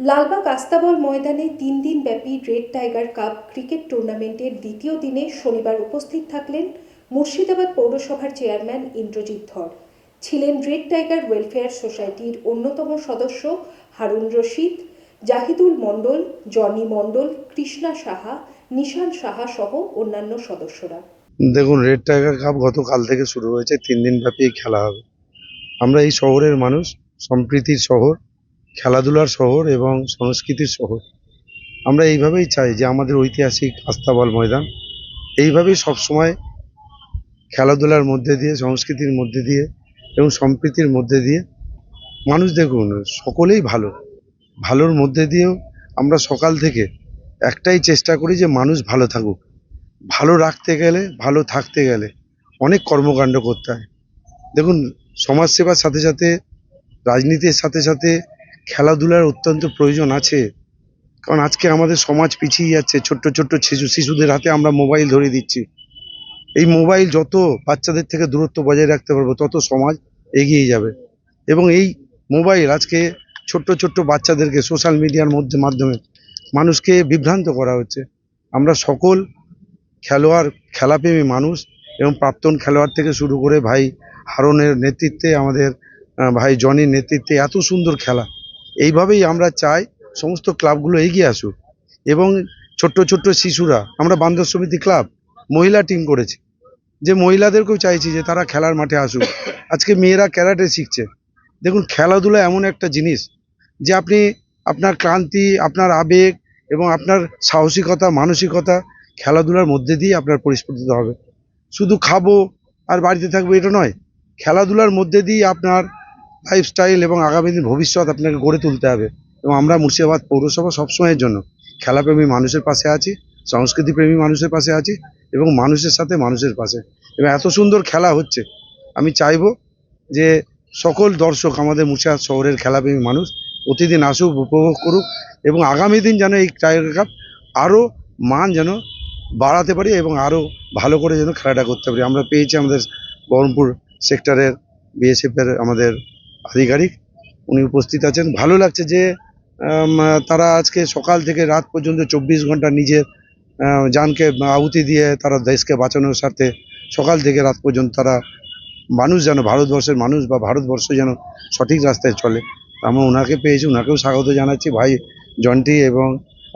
লালবাগ আস্তাবল ময়দানে তিন দিন ব্যাপী রেড টাইগার কাপ ক্রিকেট টুর্নামেন্টের দ্বিতীয় দিনে শনিবার উপস্থিত থাকলেন মুর্শিদাবাদ পৌরসভার চেয়ারম্যান ইন্দ্রজিৎ ধর। ছিলেন রেড টাইগার ওয়েলফেয়ার সোসাইটির অন্যতম সদস্য হারুন রশিদ, জাহিদুল মণ্ডল, জনি মণ্ডল, কৃষ্ণা সাহা, নিশান সাহা সহ অন্যান্য সদস্যরা। দেখুন, রেড টাইগার কাপ গতকাল থেকে শুরু হয়েছে, তিন দিন ব্যাপী খেলা হবে। আমরা এই শহরের মানুষ, সম্প্রীতির শহর খেলাধুলার শহর এবং সংস্কৃতির শহর। আমরা এইভাবেই চাই যে আমাদের ঐতিহাসিক আস্তাবল ময়দান এইভাবেই সবসময় খেলাধুলার মধ্যে দিয়ে, সংস্কৃতির মধ্যে দিয়ে এবং সম্প্রীতির মধ্যে দিয়ে মানুষ দেখুন, সকলেই ভালো। ভালোর মধ্যে দিয়েও আমরা সকাল থেকে একটাই চেষ্টা করি যে মানুষ ভালো থাকুক। ভালো রাখতে গেলে, ভালো থাকতে গেলে অনেক কর্মকাণ্ড করতে হয়। দেখুন, সমাজসেবার সাথে সাথে, রাজনীতির সাথে সাথে খেলাধুলার অত্যন্ত প্রয়োজন আছে। কারণ আজকে আমাদের সমাজ পিছিয়ে যাচ্ছে, ছোট্ট ছোট্ট শিশু, শিশুদের হাতে আমরা মোবাইল ধরে দিচ্ছি। এই মোবাইল যত বাচ্চাদের থেকে দূরত্ব বজায় রাখতে পারব, তত সমাজ এগিয়ে যাবে। এবং এই মোবাইল আজকে ছোট্ট ছোট্ট বাচ্চাদেরকে সোশ্যাল মিডিয়ার মধ্যে, মাধ্যমে মানুষকে বিভ্রান্ত করা হচ্ছে। আমরা সকল খেলোয়াড়, খেলাপ্রেমী মানুষ এবং প্রাক্তন খেলোয়াড় থেকে শুরু করে ভাই হারনের নেতৃত্বে আমাদের ভাই জনির নেতৃত্বে এত সুন্দর খেলা। এইভাবেই আমরা চাই সমস্ত ক্লাবগুলো এগিয়ে আসুক। এবং ছোট্ট ছোট্ট শিশুরা, আমরা বান্ধব সমিতি ক্লাব, মহিলা টিম করেছি। যে মহিলাদেরকেও চাইছি যে তারা খেলার মাঠে আসুক। আজকে মেয়েরা ক্যারাটে শিখছে। দেখুন, খেলাধুলা এমন একটা জিনিস যে আপনি আপনার ক্লান্তি, আপনার আবেগ এবং আপনার সাহসিকতা, মানসিকতা খেলাধুলার মধ্যে দিয়ে আপনার পরিস্ফুটিত হবে। শুধু খাব আর বাড়িতে থাকব এটা নয়, খেলাধুলার মধ্যে দিয়ে আপনার লাইফস্টাইল এবং আগামী দিন ভবিষ্যৎ আপনাকে গড়ে তুলতে হবে। এবং আমরা মুর্শিদাবাদ পৌরসভা সবসময়ের জন্য খেলাপ্রেমী মানুষের পাশে আছি, সংস্কৃতিপ্রেমী মানুষের পাশে আছি এবং মানুষের সাথে মানুষের পাশে। এবং এত সুন্দর খেলা হচ্ছে। আমি চাইব যে সকল দর্শক আমাদের মুর্শিদাবাদ শহরের খেলাপ্রেমী মানুষ প্রতিদিন আসুক, উপভোগ করুক এবং আগামী দিন যেন এই টাইগার কাপ আরও মান যেন বাড়াতে পারি এবং আরও ভালো করে যেন খেলাটা করতে পারি। আমরা পেয়েছি আমাদের বহরমপুর সেক্টরের বিএসএফের আমাদের আধিকারিক উনি উপস্থিত আছেন। ভালো লাগছে যে তারা আজকে সকাল থেকে রাত পর্যন্ত চব্বিশ ঘণ্টা নিজের জানকে আহুতি দিয়ে তারা দেশকে বাঁচানোর স্বার্থে সকাল থেকে রাত পর্যন্ত তারা মানুষ যেন, ভারতবর্ষের মানুষ বা ভারতবর্ষ যেন সঠিক রাস্তায় চলে। আমরা ওনাকে পেয়েছি ওনাকেও স্বাগত জানাচ্ছি। ভাই জন্টি এবং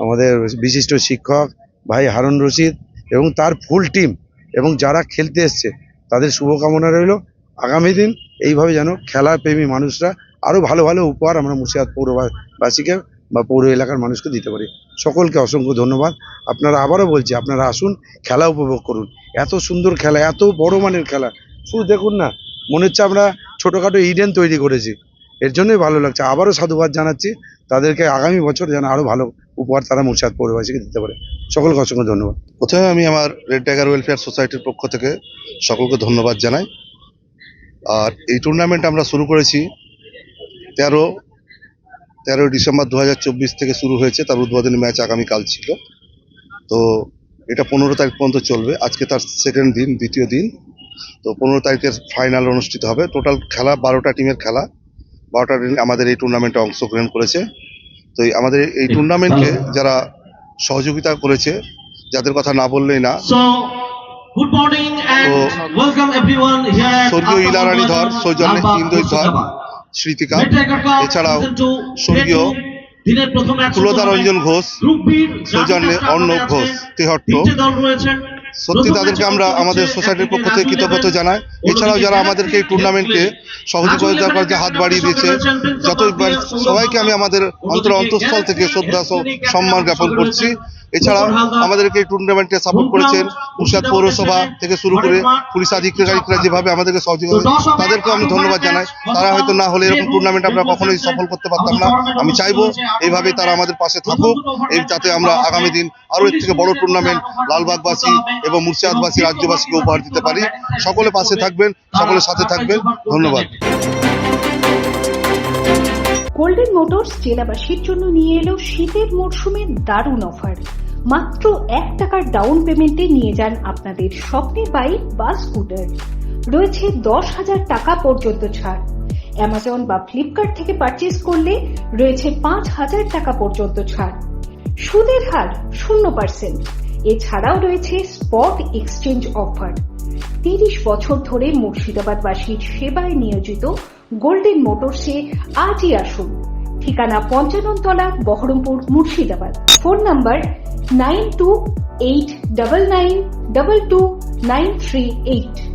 আমাদের বিশিষ্ট শিক্ষক ভাই হারুন রশিদ এবং তার ফুল টিম এবং যারা খেলতে এসছে, তাদের শুভকামনা রইল। আগামী দিন এইভাবে যেন খেলা প্রেমী মানুষরা আরও ভালো ভালো উপহার আমরা মুর্শিদাবাদ পৌরবাসীকে বা পৌর এলাকার মানুষকে দিতে পারি। সকলকে অসংখ্য ধন্যবাদ। আপনারা আবারও বলছি, আপনারা আসুন, খেলা উপভোগ করুন। এত সুন্দর খেলা, এত বড় মানের খেলা। শুধু দেখুন না, মনে হচ্ছে আমরা ছোটোখাটো ইডেন তৈরি করেছি। এর জন্যই ভালো লাগছে। আবারও সাধুবাদ জানাচ্ছি। তাদেরকে আগামী বছর যেন আরও ভালো উপহার তারা মুর্শিদাবাদ পৌরবাসীকে দিতে পারে। সকলকে অসংখ্য ধন্যবাদ। প্রথমে আমি আমার রেড টাইগার ওয়েলফেয়ার সোসাইটির পক্ষ থেকে সকলকে ধন্যবাদ জানাই। আর এই টুর্নামেন্ট আমরা শুরু করেছি তেরো তেরোই ডিসেম্বর দু হাজার চব্বিশ থেকে শুরু হয়েছে। তার উদ্বোধনী ম্যাচ আগামীকাল ছিল। তো এটা পনেরো তারিখ পর্যন্ত চলবে। আজকে তার সেকেন্ড দিন দ্বিতীয় দিন। তো পনেরো তারিখের ফাইনাল অনুষ্ঠিত হবে। টোটাল খেলা বারোটা টিমের খেলা। বারোটা টিম আমাদের এই টুর্নামেন্টে অংশগ্রহণ করেছে। তো এই আমাদের এই টুর্নামেন্টে যারা সহযোগিতা করেছে যাদের কথা না বললেই না Everyone here at স্বর্গীয় ইলারানী ধর সৌজন্যে ইন্দ্রজিৎ ধর স্মৃতিকা এছাড়াও স্বর্গীয় দিনের প্রথম ম্যাচ রঞ্জন ঘোষ সৌজন্যে অর্ণব ঘোষ তেহট্ট সত্যি তাদেরকে আমরা আমাদের সোসাইটির পক্ষ থেকে কৃতজ্ঞতা জানাই। এছাড়াও যারা আমাদেরকে এই টুর্নামেন্টকে সহযোগিতা করতে হাত বাড়িয়ে দিয়েছে যত সবাইকে আমি আমাদের অন্তর অন্তঃস্থল থেকে শ্রদ্ধা সম্মান জ্ঞাপন করছি। এছাড়াও আমাদেরকে এই টুর্নামেন্টে সাপোর্ট করেছেন মুর্শিদাবাদ পৌরসভা থেকে শুরু করে পুলিশ আধিকারিকরা যেভাবে আমাদেরকে সহযোগিতা তাদেরকেও আমি ধন্যবাদ জানাই। তারা হয়তো না হলে এরকম টুর্নামেন্ট আমরা কখনোই সফল করতে পারতাম না। আমি চাইব এইভাবে তারা আমাদের পাশে থাকুক এই যাতে আমরা আগামী দিন আরও এর থেকে বড় টুর্নামেন্ট লালবাগবাসী এবং মুর্শিদাবাদবাসী রাজ্যবাসীকে উপহার দিতে পারি। সকলে পাশে থাকবেন সকলের সাথে থাকবেন। ধন্যবাদ। গোল্ডেন মোটরস জেলাবাসীর জন্য নিয়ে এলো শীতের মরশুমে দারুণ অফার মাত্র এক টাকার ডাউন পেমেন্টে নিয়ে যান আপনাদের স্বপ্নের বাইক বা স্কুটার রয়েছে দশ হাজার টাকা পর্যন্ত ছাড়। অ্যামাজন বা ফ্লিপকার্ট থেকে পারচেস করলে রয়েছে পাঁচ হাজার টাকা পর্যন্ত ছাড়। সুদের হার শূন্য পার্সেন্ট এছাড়াও রয়েছে স্পট এক্সচেঞ্জ অফার তিরিশ বছর ধরে মুর্শিদাবাদবাসীর সেবায় নিয়োজিত গোল্ডেন মোটরসে আজই আসুন। ঠিকানা Panchanantala Baharampur Murshidabad. Phone number nine two eight double nine double two nine three eight.